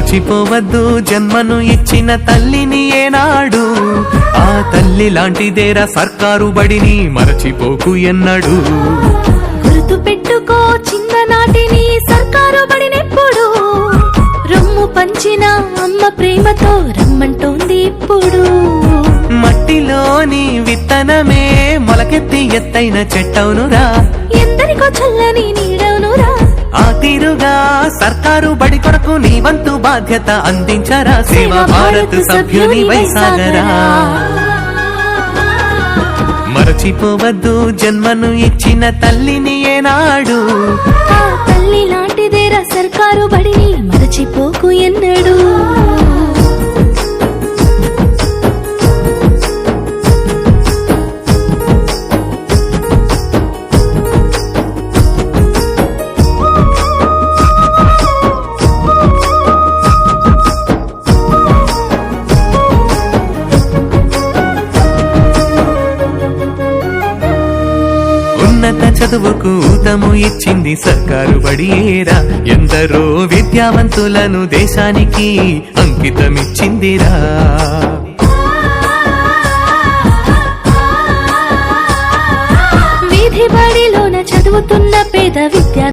మరచిపోవద్దు. జన్మను ఇచ్చిన తల్లిని ఏనాడు. ఆ తల్లి లాంటిదేరా సర్కారు బడిని మరచిపోకు ఎన్నడు. గుర్తు పెట్టుకో చిన్ననాటిని సర్కారు బడినెప్పుడు. రొమ్ము పంచిన అమ్మ ప్రేమతో రమ్మంటోంది ఇప్పుడు. మట్టిలోని విత్తనమే మొలకెత్తి ఎత్తైన చెట్టవునురా. ఎందరికో చల్లని నీడవునురా. తీరుగా సర్కారు బడి కొరకు నీ వంతు బాధ్యత అందించరా. సేవ భారత్ సభ్యుని వైసాగరా. మరచిపోవద్దు జన్మను ఇచ్చిన తల్లిని ఏనాడు. ఉన్నత చదువుకు ఊతము ఇచ్చింది సర్కారు బడియేరా ఎందరో విద్యావంతులను దేశానికి అంకితమిచ్చిందిరా. వీధి బడిలోన చదువుతున్న పేద విద్యా